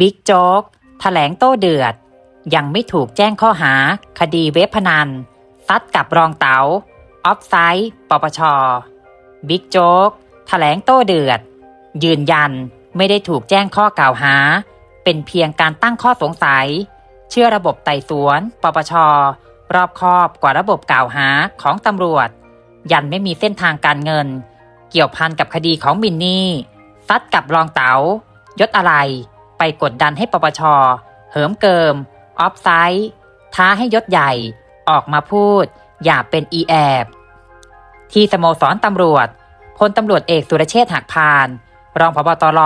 บิ๊กโจ๊กแถลงโต้เดือด ยังไม่ถูกแจ้งข้อหา คดีเว็บพนันซัดกับรองเตา๋าออฟไซด์ปปช บิ๊กโจ๊กแถลงโต้เดือด ยืนยันไม่ได้ถูกแจ้งข้อกล่าวหา เป็นเพียงการตั้งข้อสงสัย เชื่อระบบไต่สวน ปปช รอบคอบกว่าระบบกล่าวหาของตำรวจ ยันไม่มีเส้นทางการเงิน เกี่ยวพันกับคดีของมินนี่ซัดกับรองเตา๋ายศอะไร กดดันให้ปปช เหิมเกิม ออฟไซด์ท้าให้ยศใหญ่ ออกมาพูด อย่าเป็นอีแอบ ที่สโมสรตำรวจพลตำรวจเอกสุรเชษฐ์หักพาน รองพบตร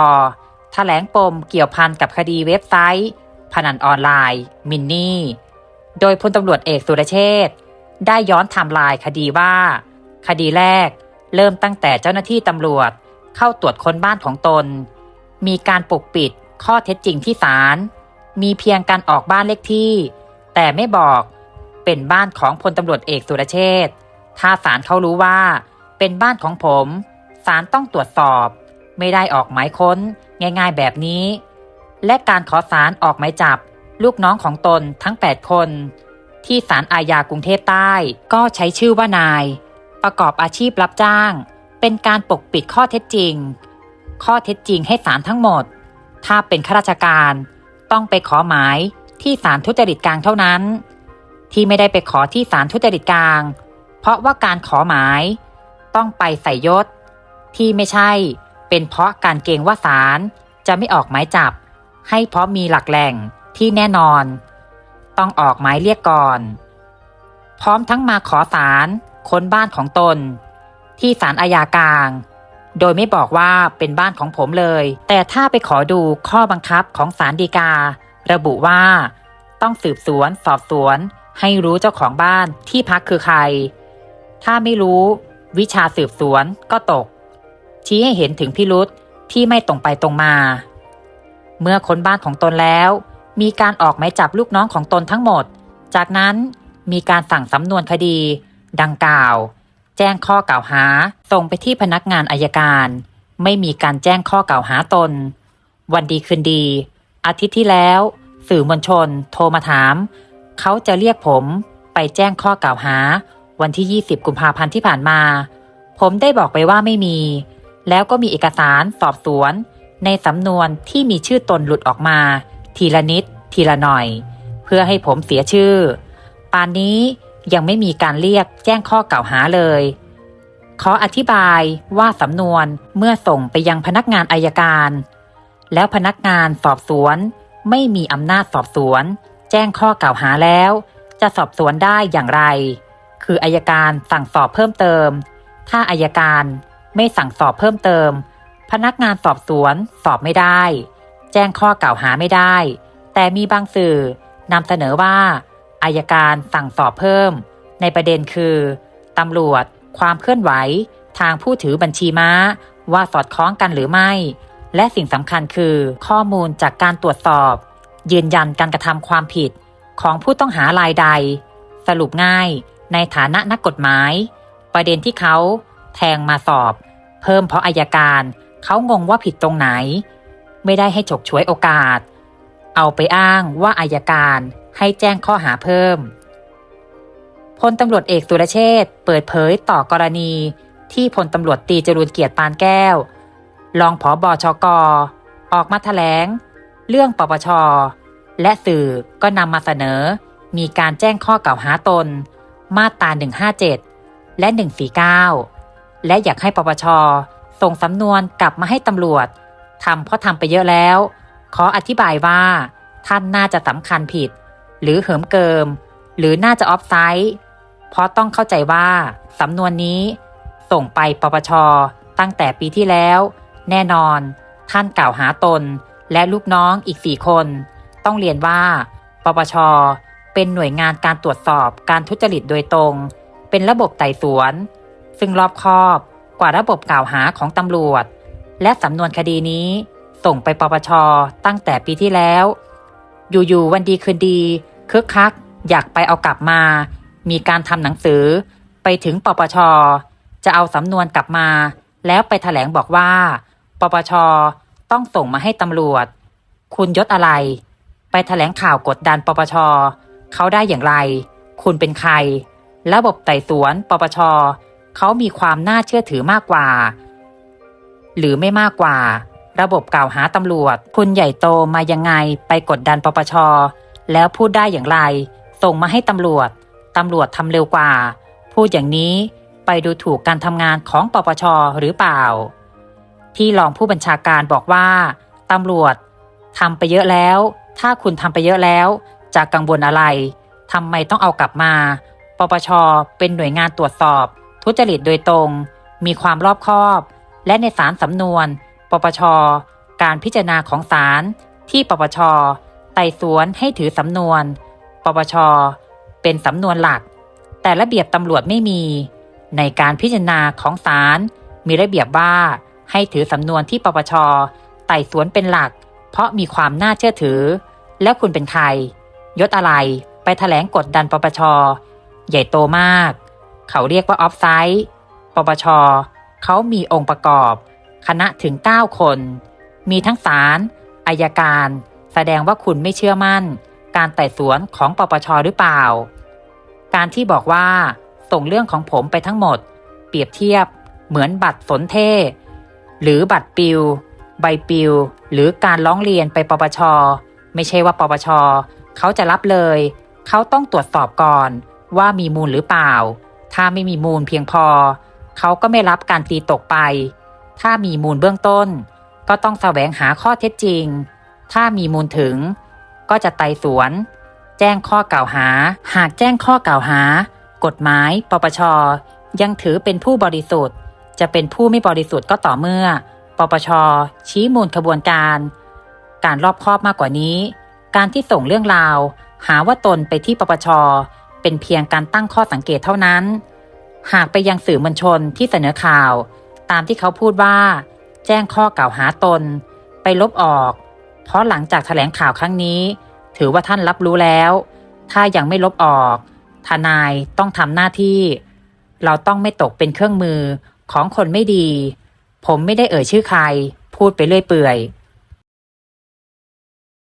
แถลงปมเกี่ยวพันกับคดีเว็บไซต์ พนันออนไลน์ มินนี่ โดยพลตำรวจเอกสุรเชษฐ์ได้ย้อนไทม์ไลน์คดีว่า คดีแรก เริ่มตั้งแต่เจ้าหน้าที่ตำรวจเข้าตรวจค้นบ้านของตน มีการปกปิด ข้อเท็จจริงที่ศาลมีเพียงการออกบ้านเลขที่ แต่ไม่บอกเป็นบ้านของพลตำรวจเอกสุรเชษฐ์ถ้าศาลเขารู้ว่า เป็นบ้านของผมศาลต้องตรวจสอบ ไม่ได้ออกหมายค้นง่ายๆแบบนี้ และการขอศาลออกหมายจับ ลูกน้องของตนทั้ง 8 คน ที่ศาลอาญากรุงเทพใต้ก็ใช้ชื่อว่านาย ประกอบอาชีพรับจ้าง เป็นการปกปิดข้อเท็จจริง ข้อเท็จจริงให้ศาลทั้งหมด ถ้าเป็นข้าราชการต้องไปขอหมายที่ศาลทุจริตกลางเท่านั้น ที่ไม่ได้ไปขอที่ศาลทุจริตกลาง เพราะว่าการขอหมายต้องไปใส่ยศ ที่ไม่ใช่เป็นเพราะการเกรงว่าศาลจะไม่ออกหมายจับ ให้เพราะมีหลักแหล่งที่แน่นอน ต้องออกหมายเรียกก่อน พร้อมทั้งมาขอศาลค้นบ้านของตน ที่ศาลอาญากลาง โดยไม่บอกว่าเป็นบ้านของผมเลย แต่ถ้าไปขอดูข้อบังคับของศาลฎีกา ระบุว่า ต้องสืบสวนสอบสวน ให้รู้เจ้าของบ้านที่พักคือใคร ถ้าไม่รู้วิชาสืบสวนก็ตก ชี้ให้เห็นถึงพิรุษที่ไม่ตรงไปตรงมา เมื่อค้นบ้านของตนแล้ว มีการออกหมายจับลูกน้องของตนทั้งหมด จากนั้นมีการสั่งสำนวนคดี ดังกล่าว แจ้งข้อกล่าวหา ส่งไปที่พนักงานอายการ ไม่มีการแจ้งข้อกล่าวหาตน วันดีคืนดี อาทิตย์ที่แล้ว สื่อมวลชน โทรมาถาม เขาจะเรียกผมไปแจ้งข้อกล่าวหา วันที่ 20 กุมภาพันธ์ที่ผ่านมา ผมได้บอกไปว่าไม่มี แล้วก็มีเอกสารสอบสวน ในสำนวนที่มีชื่อตนหลุดออกมา ทีละนิด ทีละหน่อย เพื่อให้ผมเสียชื่อป่านนี้ ยังไม่มีการเรียกแจ้งข้อกล่าวหาเลย ขออธิบายว่าสำนวนเมื่อส่งไปยังพนักงานอายการ แล้วพนักงานสอบสวน ไม่มีอำนาจสอบสวน แจ้งข้อกล่าวหาแล้ว จะสอบสวนได้อย่างไร คืออายการสั่งสอบเพิ่มเติม ถ้าอายการไม่สั่งสอบเพิ่มเติม พนักงานสอบสวนสอบไม่ได้ แจ้งข้อกล่าวหาไม่ได้ แต่มีบางสื่อนำเสนอว่า อายการสั่งสอบเพิ่ม ในประเด็นคือตำรวจ ความเคลื่อนไหว ทางผู้ถือบัญชีม้า ว่าสอดคล้องกันหรือไม่ และสิ่งสำคัญคือข้อมูลจากการตรวจสอบ ยืนยันการกระทำความผิดของผู้ต้องหารายใด สรุปง่าย ในฐานะนักกฎหมาย ประเด็นที่เขาแทงมาสอบ เพิ่มเพราะอายการเขางงว่าผิดตรงไหน ไม่ได้ให้ฉกฉวยโอกาส เอาไปอ้างว่าอายการ ให้แจ้งข้อหาเพิ่มพลตำรวจเอกสุรเชษ์เปิดเผยต่อกรณีที่พลตำรวจตีจรูนเกียรติปานแก้ว รองผอบอชกออกมาแถลง เรื่องปปช และสื่อก็นำมาเสนอ มีการแจ้งข้อกล่าวหาตน มาตรา 157 และ 149 และอยากให้ปปช ส่งสำนวนกลับมาให้ตำรวจทำเพราะทำไปเยอะแล้ว ขออธิบายว่าท่านน่าจะสำคัญผิด หรือเหิมเกิม หรือน่าจะออฟไซด์เพราะต้องเข้าใจว่า สำนวนนี้ ส่งไปปปช ตั้งแต่ปีที่แล้ว แน่นอน ท่านกล่าวหาตน และลูกน้องอีกสี่คน ต้องเรียนว่า ปปช เป็นหน่วยงานการตรวจสอบการทุจริตโดยตรง เป็นระบบไต่สวน ซึ่งรอบคอบกว่าระบบกล่าวหาของตำรวจ และสำนวนคดีนี้ ส่งไปปปช ตั้งแต่ปีที่แล้ว อยู่ๆวันดีคืนดีคึกคัก อยากไปเอากลับมา มีการทำหนังสือ ไปถึงปปช จะเอาสำนวนกลับมา แล้วไปถแถลงบอกว่า ปปช ต้องส่งมาให้ตำรวจ คุณยศอะไร ไปแถลงข่าวกดดันปปช เขาได้อย่างไร คุณเป็นใคร ระบบไต่สวน ปปช เขามีความน่าเชื่อถือมากกว่า หรือไม่มากกว่า ระบบกล่าวหาตำรวจ คุณใหญ่โตมายังไงไปกดดันปปช แล้วพูดได้อย่างไร ส่งมาให้ตำรวจ ตำรวจทำเร็วกว่า พูดอย่างนี้ไปดูถูกการทำงานของปปชหรือเปล่า ที่รองผู้บัญชาการบอกว่าตำรวจทำไปเยอะแล้ว ถ้าคุณทำไปเยอะแล้ว จะกังวลอะไรทำไมต้องเอากลับมา ปปช เป็นหน่วยงานตรวจสอบ ทุจริตโดยตรง มีความรอบคอบ และในสารสำนวน ปปช การพิจารณาของศาลที่ปปช ไต่สวนให้ถือสำนวน ปปช เป็นสำนวนหลัก แต่ระเบียบตำรวจไม่มี ในการพิจารณาของศาลมีระเบียบว่าให้ถือสำนวนที่ปปช ไต่สวนเป็นหลัก เพราะมีความน่าเชื่อถือ แล้วคุณเป็นใคร ยศอะไรไปแถลงกดดันปปช ใหญ่โตมาก เขาเรียกว่าออฟไซด์ปปช เขามีองค์ประกอบ คณะถึง 9 คน มีทั้งศาลอายการ แสดงว่าคุณไม่เชื่อมั่น การไต่สวนของปปชหรือเปล่า การที่บอกว่า ส่งเรื่องของผมไปทั้งหมด เปรียบเทียบ เหมือนบัตรสนเทศหรือบัตรปิว ใบปิว หรือการร้องเรียนไปปปช ไม่ใช่ว่าปปชเขาจะรับเลย เขาต้องตรวจสอบก่อนว่ามีมูลหรือเปล่า ถ้าไม่มีมูลเพียงพอ เขาก็ไม่รับการตีตกไป ถ้ามีมูลเบื้องต้น ก็ต้องแสวงหาข้อเท็จจริง ถ้ามีมูลถึง ก็จะไต่สวน แจ้งข้อกล่าวหา หากแจ้งข้อกล่าวหา กฎหมาย ปปช ยังถือเป็นผู้บริสุทธิ์ จะเป็นผู้ไม่บริสุทธิ์ก็ต่อเมื่อ ปปช ชี้มูลขบวนการ การรอบคอบมากกว่านี้ การที่ส่งเรื่องราว หาว่าตนไปที่ปปช เป็นเพียงการตั้งข้อสังเกตเท่านั้น หากไปยังสื่อมวลชนที่เสนอข่าว ตามที่เขาพูดว่า แจ้งข้อกล่าวหาตน ไปลบออก เพราะหลังจากแถลงข่าวครั้งนี้ ถือว่าท่านรับรู้แล้ว ถ้ายังไม่ลบออก ทนายต้องทำหน้าที่ เราต้องไม่ตกเป็นเครื่องมือของคนไม่ดี ผมไม่ได้เอ่ยชื่อใคร พูดไปเรื่อยเปื่อย